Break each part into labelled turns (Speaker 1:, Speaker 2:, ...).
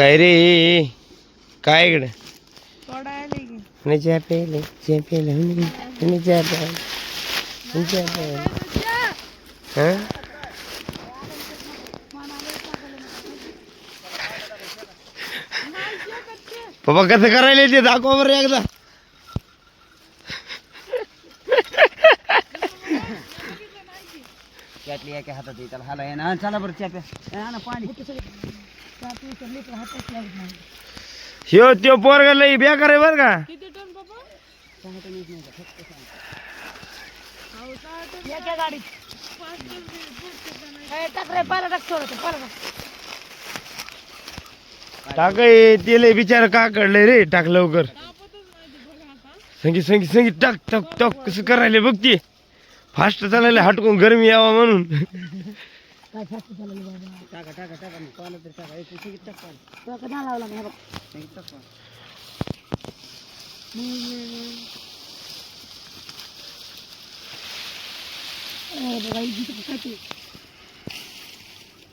Speaker 1: काय रे? काय इकडे? हा पप्पा कसं करायला ते दाखवा बरं एकदा.
Speaker 2: त्यातली एका हातात आहे, त्याला हाला ना चला बरं च्या प्या ना पाणी.
Speaker 1: ह्यो त्यो पोरगा लई बेकार आहे बरं का?
Speaker 3: किती टन पप्पा
Speaker 1: टाक हे, ते लय बिचार का कडलंय रे टाक लवकर. संगीत संगीत संगीत टाक टाक टाक कसं करायला बघ ते. फास्ट चालायला हटकून गरमी यावा म्हणून.
Speaker 2: टाका टाका टाका ना पाला तरी टाका. एक शिगीत टाक पाणी शिगीत टाक पाणी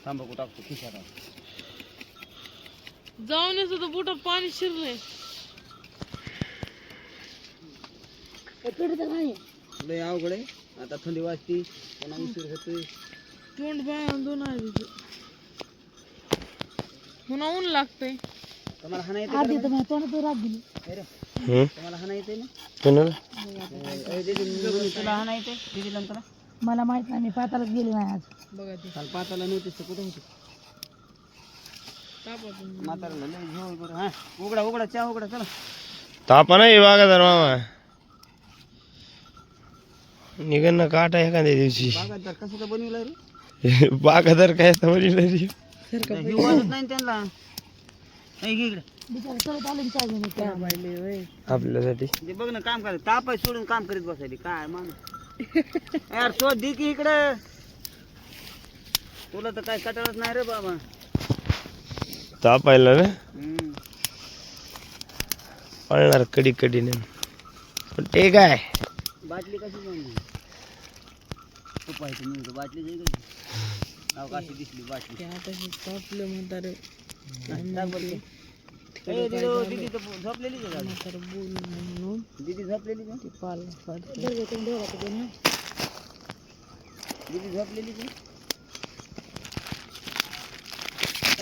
Speaker 2: तांबाखू टाकतो खिशात
Speaker 3: जाऊन सुद्धा बुटात पाणी शिरलंय.
Speaker 2: लय अवघड आहे. आता थंडी वाजती पुन्हा उशीर होतोय.
Speaker 3: तोंड बांधून आली ती. पुन्हा ऊन लागतंय.
Speaker 2: तुम्हाला हाना येते का रे? ए रे,
Speaker 1: हम्म?
Speaker 2: तुम्हाला हाना येते ना?
Speaker 1: कोणाला?
Speaker 2: ए, दीदी, मुली, तुला हाना येते दीदीला आणि तुला
Speaker 4: मला माहीत नाही मी पातालाच गेली नाही आज.
Speaker 3: बघा ते.
Speaker 2: काल पाताला नव्हतीस तर कुठं होती?
Speaker 3: तापातून
Speaker 2: म्हाताऱ्याला लय बरं. हा उघडा उघडा चहा उघडा चला.
Speaker 1: तापा नाही बागादार मामा. निघन ना काटा एखाद्या दिवशी.
Speaker 2: बागात तर कसं तर बनवलं रे?
Speaker 1: बागादार काय म्हणलं रे?
Speaker 2: ही वाजत नाही नाही
Speaker 1: आपल्यासाठी.
Speaker 2: ते बघ ना काम करत ताप आहे सोडून काम करीत बसायली. काय माणूस. यार शोध दे की इकडं. तुला तर काय कटाळच नाही रे बाबा.
Speaker 1: तापायला ना
Speaker 2: हम्म.
Speaker 1: पळणार कडी कडीने पण ते काय?
Speaker 2: बाटली कशी बनली तुपायची मी बाटली जाई गं. अहो, कशी दिसली बाटली?
Speaker 3: आता हे तापले म्हातारे
Speaker 2: आहे गाडी.
Speaker 3: म्हातारे बोल म्हणून.
Speaker 2: दीदी झोपलेलीच आहे
Speaker 3: ते पाल
Speaker 4: तुम्ही.
Speaker 2: दीदी आहे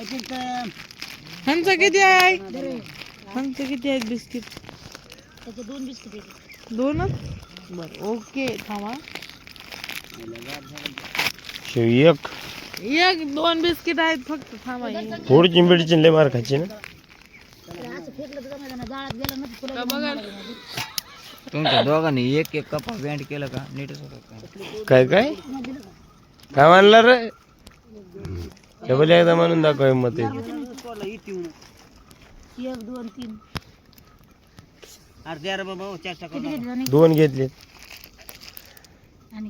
Speaker 2: एक तर
Speaker 3: ह्यांचं किती आहे ह्यांचं किती आहेत बिस्किट?
Speaker 4: त्याचे दोन बिस्किट आहेत.
Speaker 3: दोनच? बर ओके थांबा.
Speaker 1: शिव एक.
Speaker 3: एक दोन बिस्किट आहेत फक्त थांबा.
Speaker 1: थोडी चिंबडीची लय मार खायची ना.
Speaker 3: का बघा.
Speaker 2: तुमच्या दोघांनी एक एक कपा बँड केलं का? नीटच होतं
Speaker 1: काय काय? काय म्हणला रे? डबल एकदा म्हणून दाखव मत
Speaker 4: एक दोन तीन
Speaker 2: अरे द्या रे बाबा हो.
Speaker 4: घेतले आणि
Speaker 1: दोन घेतले
Speaker 4: आणि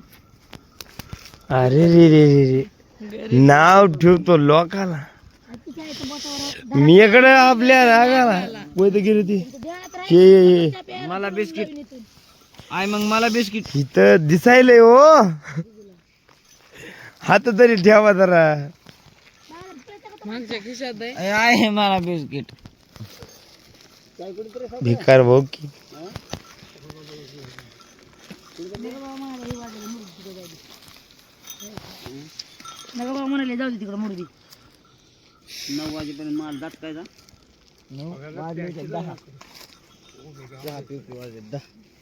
Speaker 1: अरे रे रे रे रे. नाव ठेवतो लोकाला. मी इकडे आपल्या रागाला. कोणतं गेली हे.
Speaker 2: मला बिस्किट. आय मग मला बिस्किट.
Speaker 1: इथं दिसायलंय हो. हात तरी ठेवा जरा.
Speaker 3: आहे.
Speaker 2: मला बिस्किट.
Speaker 1: भिकार भाऊ की.
Speaker 4: नका बाबा म्हणाले जाऊ दे तिकडे
Speaker 2: नऊ वाजेपर्यंत माल दाट काय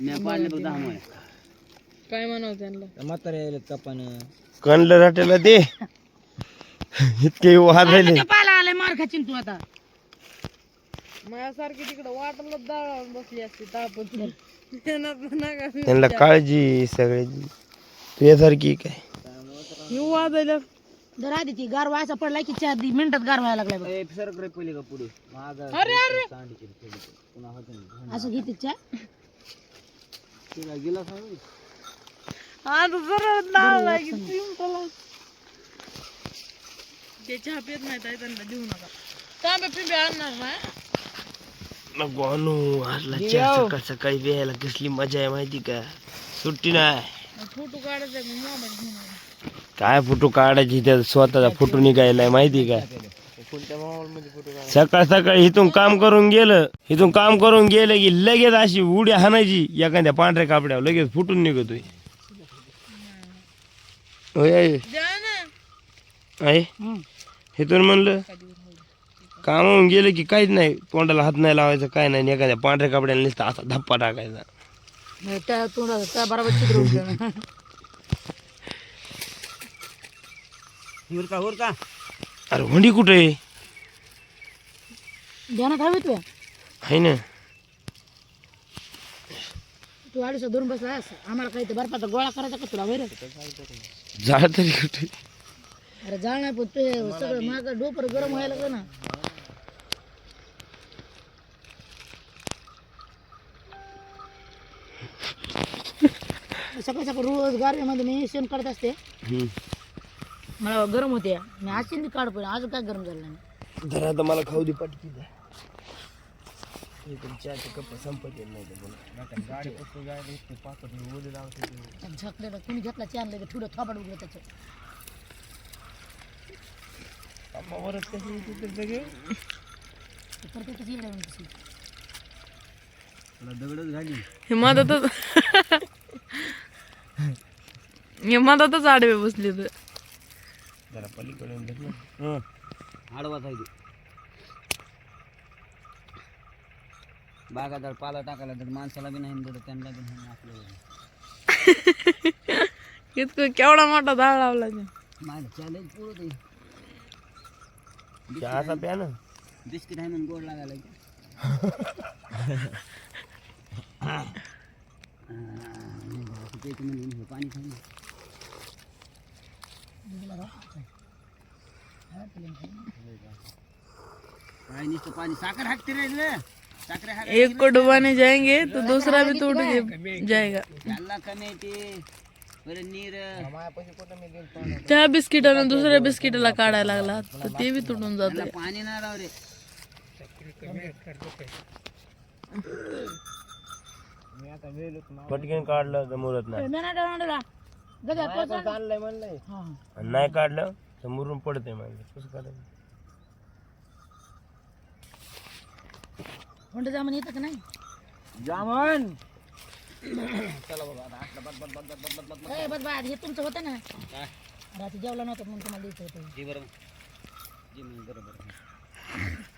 Speaker 2: मी पाडले बघ दहा मुळे.
Speaker 3: काय म्हणावं त्यांना?
Speaker 2: म्हातारे यायला कपान
Speaker 1: कणलं राटेला दे. इतके
Speaker 4: पाला आलाय मार खाचीन तू आता.
Speaker 3: माझ्यासारखी तिकडे वाटलं बसली असती तापत त्यांना तर नका मी
Speaker 1: त्यांना काळजी सगळ्याची. तुझ्यासारखी काय?
Speaker 3: मी वाजायला
Speaker 4: जर आधी ती गार व्हायचा पडला की चार दी मिनिटात गार व्हायला लागलाय बघ.
Speaker 2: सरक रे पहिले का पुढे? माग
Speaker 3: अरे अरे!
Speaker 2: सांडीची थोडी पुन्हा होतं ना.
Speaker 4: असं घेते चहा
Speaker 2: तिला गेला सांगू.
Speaker 3: आता जरा डाळ लागली सिंपल ते चहा पित नाही ताई त्यांना देऊ नका. तांबे पिंबे आणणार नाही
Speaker 1: नको आणू आजला चहा सकाळ सकाळी प्यायला कसली मजा आहे माहिती का? सुट्टी नाही.
Speaker 3: फोटो काढायचा मोबाईल घेऊन आला.
Speaker 1: काय फोटो काढायची त्या स्वतःचा फोटो निघायलाय माहिती का? सकाळ सकाळी इथून काम करून गेलं इथून काम करून गेलं की लगेच अशी उडी हाणायची एखाद्या पांढऱ्या कापड्यावर लगेच फुटून निघतोय. होय आहे. आहे इथून म्हणलं कामावून गेलं की काहीच नाही तोंडाला हात नाही लावायचं काय नाही एखाद्या पांढऱ्या कपड्याला नुसतं असा धप्पा टाकायचा.
Speaker 4: नाही, त्या तोंडात त्या बरोबर चित्र उडलं.
Speaker 2: हुरका हुरका.
Speaker 1: अरे हुंडी कुठे? आहे
Speaker 4: ध्यानात हवी तू.
Speaker 1: आहे ना.
Speaker 4: तू अडीच धरून बसला आहेस. आम्हाला काही ते बर्फाचा गोळा करायचा का तुला वैर?
Speaker 1: झाड तरी कुठे?
Speaker 4: अरे जाळ नाही पण ते सगळं माग डोपर गरम व्हायला लागलं ना. सकाळ सकाळ रोज गारव्यामध्ये मी शेण काढत असते.
Speaker 1: हम्म.
Speaker 4: मला गरम होते. मी आज शेण काढ पण आज काय गरम झालं नाही.
Speaker 1: जरा आता मला खाऊ दे पटकी द्या चहाचे कप संपत येत नाही
Speaker 4: झकलेलं कोणी घेतला चॅन लगे थोडं थोबाड उघडं त्याचं. ते
Speaker 3: हे मधातच. हे मधातच आडवे बसले तर
Speaker 1: जरा पलीकडे येऊन धर ना.
Speaker 2: आडवा आहे बागादार पाला टाकायला तर माणसाला बी नाही त्यांना बी नाही आपल्याला.
Speaker 3: इतकं केवढा मोठा झाड लावला ते.
Speaker 2: माझं चॅलेंज पुरत आहे.
Speaker 1: चहाचा प्या ना.
Speaker 2: बिस्किट आहे म्हणून गोड लागायला की. आ, नाही बाबा, कुठे येते म्हणून हे। पाणी खाऊ ना. काय नुसतं पाणी साखर हाकते रे इथलं. साखर हाक
Speaker 3: एक को डुबाने जाएंगे तो दूसरा भी टूट के जाएगा।
Speaker 2: त्याला कमी येते बरं नीर।
Speaker 3: त्या बिस्किटानं दुसऱ्या बिस्किटाला काढायला लागला तर ते बी तुटून जात
Speaker 2: त्याला पाणी नाही राव रे।
Speaker 1: पटकन काढलं तर मुरत नाही.
Speaker 4: हा.
Speaker 1: आणि काढलं तर मुरून पडते म्हणजे कसं काढायचं?
Speaker 4: हुंडा जामन येतं का नाही?
Speaker 2: जामन!
Speaker 4: ए, बस बा हे तुमचं होतं ना? रात्री जेवला नव्हतं म्हणून तुम्हाला द्यायचं होतं.
Speaker 2: जी बरोबर. जी बरोबर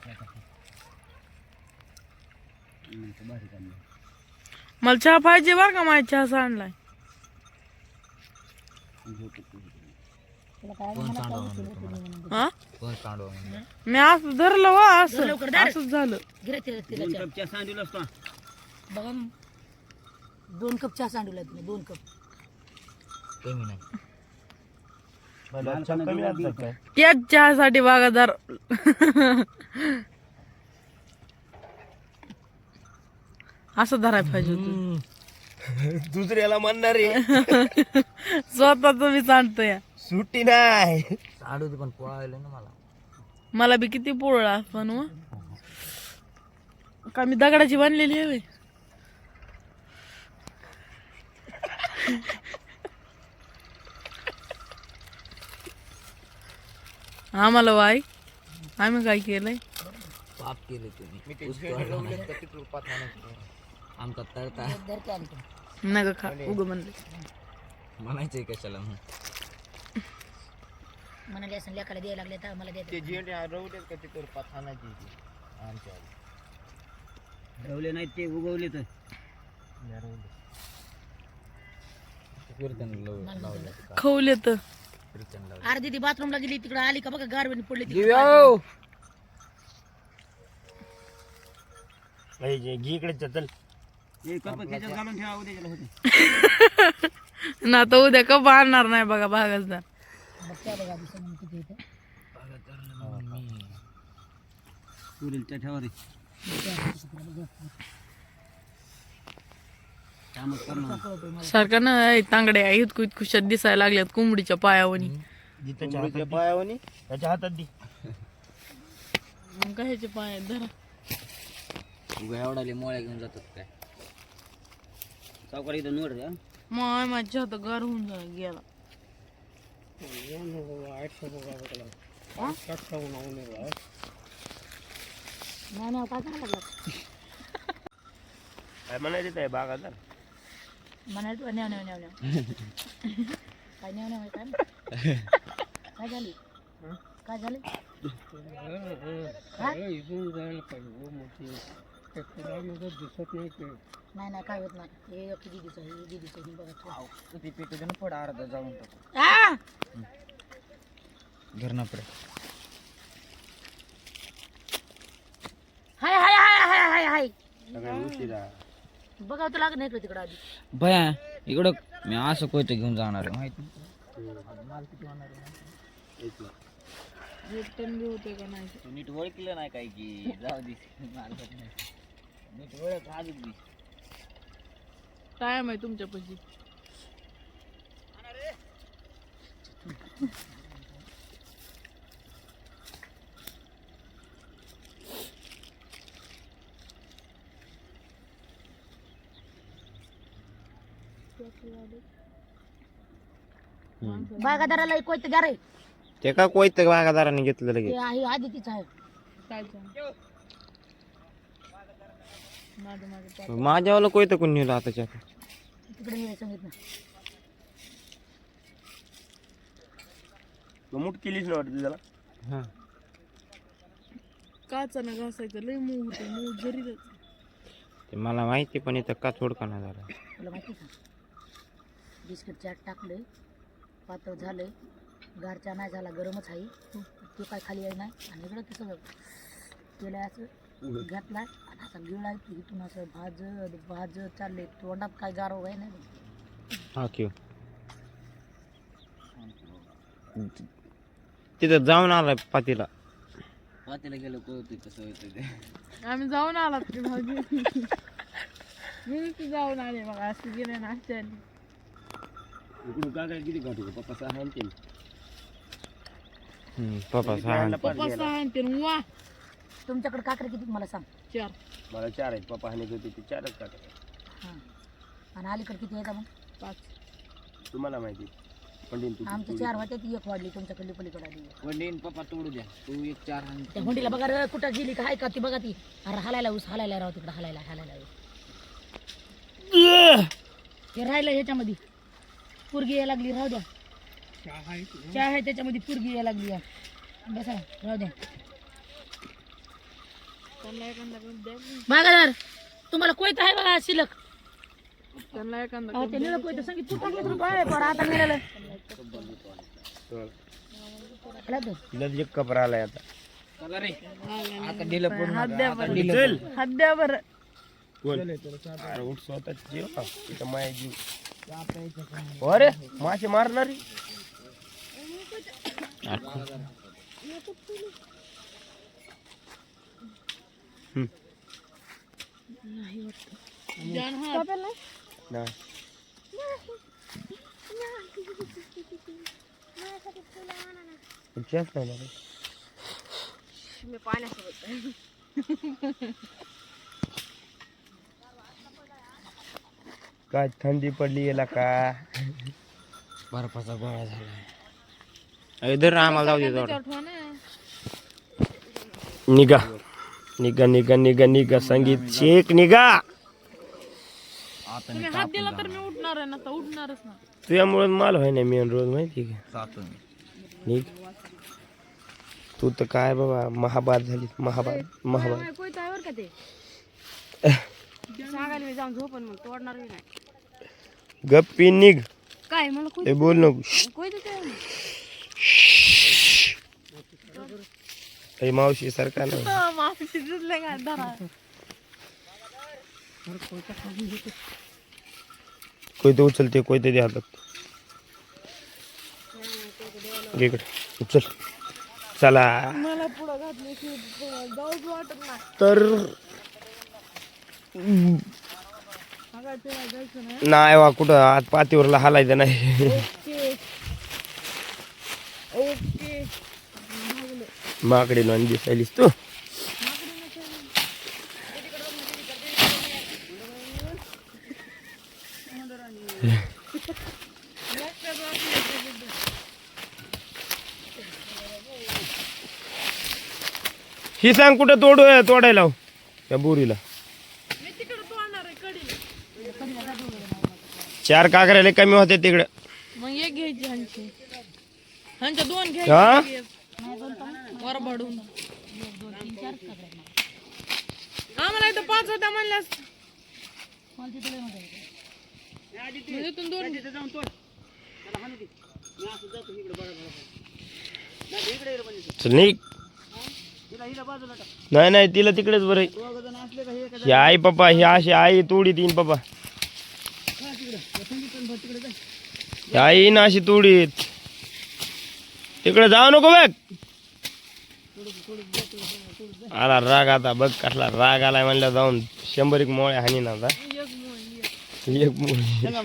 Speaker 2: नाही तर भारी काम आहे.
Speaker 3: मला चहा पाहिजे बा का माझ्या चहा सांडलाय. हा मी असं धरलं वा असं असंच झालं
Speaker 2: दोन. कप चहा
Speaker 4: बघा ना. दोन कप चहा दोन
Speaker 1: कमी काय
Speaker 3: त्याच चहासाठी बागादार असं धरायला पाहिजे होतं.
Speaker 1: दुसऱ्याला म्हणणार आहे.
Speaker 3: स्वतःच मी सांगतो या
Speaker 1: सुट्टी नाही.
Speaker 3: मला. बी किती पोळला पण व. का मी दगडाची बांधलेली आहे व्हय? आम्हाला वाय. आम्ही काय केलंय?
Speaker 2: पाप केले तुम्ही. आमचा
Speaker 4: की आणतो
Speaker 3: नका खा उग म्हणले
Speaker 2: म्हणायचंय कशाला
Speaker 4: म्हणाले असं लेकाला द्यायला लागले तर मला द्यायचं
Speaker 2: ठेवले नाहीत ते उगवले तर.
Speaker 3: खवले तर.
Speaker 4: अर्धी ती बाथरूमला गेली तिकडे आली का बघा गारवणी पडली ती
Speaker 1: इकडे चल.
Speaker 3: ना तर उद्या का बांधणार नाही बघा बागासदार
Speaker 4: बघ त्या बघा आधी समोर किती इथं.
Speaker 2: पुरेल त्या ठेवा रे. कामच करणार
Speaker 3: सारखं ना तांगड्या इतकू इतकुशात दिसायला लागल्यात कोंबडीच्या पायावनी
Speaker 1: त्याच्या पायावनी त्याच्या हातात दे.
Speaker 3: मग काय ह्याचे पाय आहेत? धरा.
Speaker 2: उगा एवढाले मोळ्या घेऊन जातात काय? सावकार इथं नोट रे
Speaker 3: मग माझ्या हात गार होऊन जा- गेला.
Speaker 4: हा? नाही नाही काय करायला लागला
Speaker 1: काय म्हणायचं आहे बागादार
Speaker 4: म्हणाल नेव नेव नेव नेव काय नेव नेव काय? काय झाली? काय झाले? नाही नाही काय होत नाही. हे एक दिदीचं हे दिदीचं हे बघा ठेवा.
Speaker 2: ती पेटी देऊन पड अर्धा जाऊन
Speaker 4: आ!
Speaker 2: घरना पडे
Speaker 4: हाय हाय हाय हाय हाय हाय.
Speaker 1: सगळ्या उशिरा.
Speaker 4: बघा तर लागत नाही तिकडं आधी?
Speaker 2: भया इकडं मी असं कोयतं घेऊन जाणार आहे माहिती
Speaker 3: एक टन बी होते का नाही?
Speaker 2: तू नीट ओळखलं नाही काय की जाऊ दे. ओळख बी
Speaker 3: टाइम आहे तुमच्यापाशी.
Speaker 4: बागादाराला एक कोयतं घ्या रे.
Speaker 1: ते का कोयत बागादाराने घेतलं
Speaker 4: ते
Speaker 1: लगेच
Speaker 4: आहे आधी तीच आहे.
Speaker 3: काय
Speaker 1: माझ्यावाला कोयत कोण नेलं आताच्या
Speaker 4: तिकडे मी सांगितलं
Speaker 1: मूठ केलीच ना वाटतं त्याला? हा.
Speaker 3: काचानं घासायचं लय मऊ होतं मऊ जरी
Speaker 1: ते मला माहिती पण इथं का थोडका नाही झाला.
Speaker 4: तुला माहिती का? बिस्किट चाट टाकले पातळ झालंय गारचा नाही झाला गरमच आहे. तो काय खाली आहे नाही आणि इकडं ते सगळं केलं असं घातलाय आणि असा गिळाय की इथून असं भाजत भाजत चालले तोंडात काय गारो आहे नाही
Speaker 1: हा क्यू तिथं जाऊन आलाय पातीला.
Speaker 2: पातेला गेलं कळतंय कसं होतं ते.
Speaker 3: आम्ही जाऊन आलात की भाऊजी मी नुसती जाऊन आले बघा असं गेले ना आश्चर्य
Speaker 1: इकडून काय किती गाठू पप्पा सहा आणते पप्पा सहा
Speaker 3: पप्पा सहा आणते वा.
Speaker 4: तुमच्याकडे काकडे किती मला सांग.
Speaker 3: चार.
Speaker 1: मला चार आहेत. पप्पा हानी होते ते चारच
Speaker 4: हां. आणि अलीकडे किती आहेत मग
Speaker 3: पाच.
Speaker 1: तुम्हाला माहिती पंडित तू
Speaker 4: आमच्या चार होत्या ती एक वाढली तुमच्याकडली पलीकडे आली.
Speaker 2: वडील पप्पा तोडू द्या. तू एक चार हाण
Speaker 4: त्या हुंडीला बघा रे कुठं गेली का आहे का ती बघा ती. अरे हलायला ऊस हलायला राव तिकडं हलायला हलायला ऊस. ते राहिलं ह्याच्यामध्ये. पुरगी यायला लागली राहू द्या. चहा आहे त्याच्यामध्ये पुरगी यायला लागली आहे. बसा राहू द्या.
Speaker 3: त्यांना एखादा द्या की.
Speaker 4: बागादार तुम्हाला कोयत आहे बघा शिलक
Speaker 3: त्यांना एखादा
Speaker 4: अहो, ते निळं कोयत सांगित तू टाकलं तर बरं आहे, बरं आता मिळालं आला तो.
Speaker 1: तिला एक कपर आलाय आता.
Speaker 2: दिलं
Speaker 1: कोण? अरे उठ स्वतः जीव. हा. इथं माया जीव. अरे मासे मारणारी. नाही.
Speaker 3: मी पाण्यासोबत
Speaker 1: काय थंडी पडली याला का?
Speaker 2: बर्फाचा गोळा झाला
Speaker 1: इधर आम्हाला जाऊ दे निघा. निघा निघा निघा निघा संगीत शेक निघा.
Speaker 2: आता
Speaker 3: तुम्ही हात दिला तर मी उठणार आहे ना तर उठणारच ना.
Speaker 1: तुझ्यामुळे माल व्हाय ना मेन रोज माहिती का? निघ. तू तर काय बाबा महाबाद झाली महाबाद महाबाद.
Speaker 4: कोयत आहे बरं का ते? सांगायला मी जाऊन झोपन मग तोडणार नाही.
Speaker 1: गप्पी निघ.
Speaker 4: काय मला
Speaker 1: ते बोल नको.
Speaker 4: कोयत
Speaker 1: अरे मावशी सारखा नाही.
Speaker 3: माफी दिसले का धरा.
Speaker 1: कोयते उचलते कोयते दे हातात इकडे उचल. चला.
Speaker 3: मला पुढं घातले की जाऊच वाटत नाही.
Speaker 1: तर
Speaker 3: नाही.
Speaker 1: वा कुठं? आत पातीवरला हालायचं नाही. माकडीला आणि दिसायलीस तू. ही सांग कुठं तोड तोडायला त्या बोरीला. चार काकऱ्याला कमी होते तिकडं.
Speaker 3: मग एक घ्यायची दोन वर बडून. आम्हाला इथं पाच होत्या म्हणल्यास. म्हणजे दोन.
Speaker 2: नाही
Speaker 1: चल निघ. नाही नाही तिला तिकडेच बरं आहे.
Speaker 2: हे
Speaker 1: आई पप्पा ही अशी आई तोडी तीन पप्पा. ही आई ना अशी तोडीत तिकडे जाऊ नको बघ. आला राग आता बघ कसला राग आलाय म्हणलं जाऊन शंभर एक मोळे हानी ना आता
Speaker 3: एक मोळे
Speaker 2: चला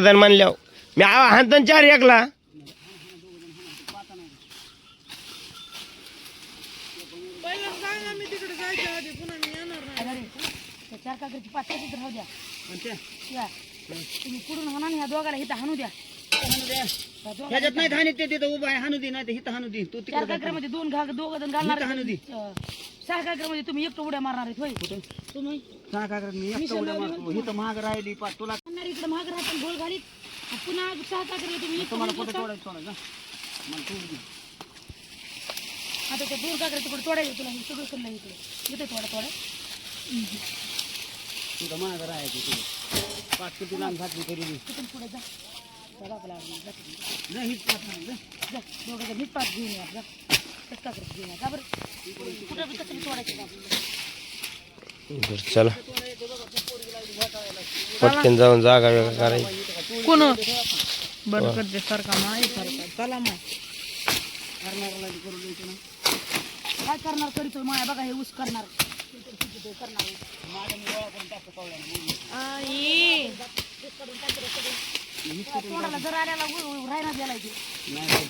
Speaker 2: जण
Speaker 1: म्हणल्या मी आवा हानतो चार एकला
Speaker 4: चार काकडीची पाच राहू द्या तुम्ही कुठून हाना ह्या दोघाला इथं हाणू द्या
Speaker 2: हाणू द्या.
Speaker 4: त्या दोघाला-
Speaker 2: ह्याच्यात नाही हानी ते तिथं उभा आहे हाणू दे नाही तर हिथं हाणू दे. तू
Speaker 4: चार
Speaker 2: तिकडे
Speaker 4: काकऱ्यामध्ये दोन घाग दोघं जण घालणार
Speaker 2: इथं हाणू दे.
Speaker 4: सहा काकऱ्यामध्ये तुम्ही एकटं उड्या मारणार आहेत होय? तुम्ही?
Speaker 2: सहा काकड्यात मी एकटा उड्या मारतो. हिथं महाग राहिली पाच तुला
Speaker 4: म्हणणार इकडे महाग राहतात गोल घालीत. आणि पुन्हा सहा काकऱ्या तुम्ही एकटं
Speaker 2: तुम्हाला
Speaker 4: उडून
Speaker 2: कुठं
Speaker 4: बसता.
Speaker 2: तोडायचं तोडायचं मला दे.
Speaker 4: आता त्या दोन काकऱ्या तिकडे तोडायचं तुला हे सगळं करलं इकडे. इथे थोडा थोडा
Speaker 2: तिथं महाग राहायची तुला. पाच किती लहान घातली तरी बी.
Speaker 4: तिथून पुढे जा. चला आपला
Speaker 2: हीच पाच नाही जा.
Speaker 4: दोघं नीट पाच घेऊन या जा त्याच काकऱ्या घेऊन या का बरं कुठं बी कसं बी तोडायचं का
Speaker 1: बरं चला. पटकन जाऊन जागा वेगळा करायची.
Speaker 3: कोण? बरं करते सारखा माही सारखा. चला
Speaker 2: ना
Speaker 4: काय करणार करीतोय माया बघा हे ऊस करणार. करणार
Speaker 3: आई.
Speaker 4: तोंडाला जर आल्याला राहायला गेलाय ते
Speaker 2: नाही.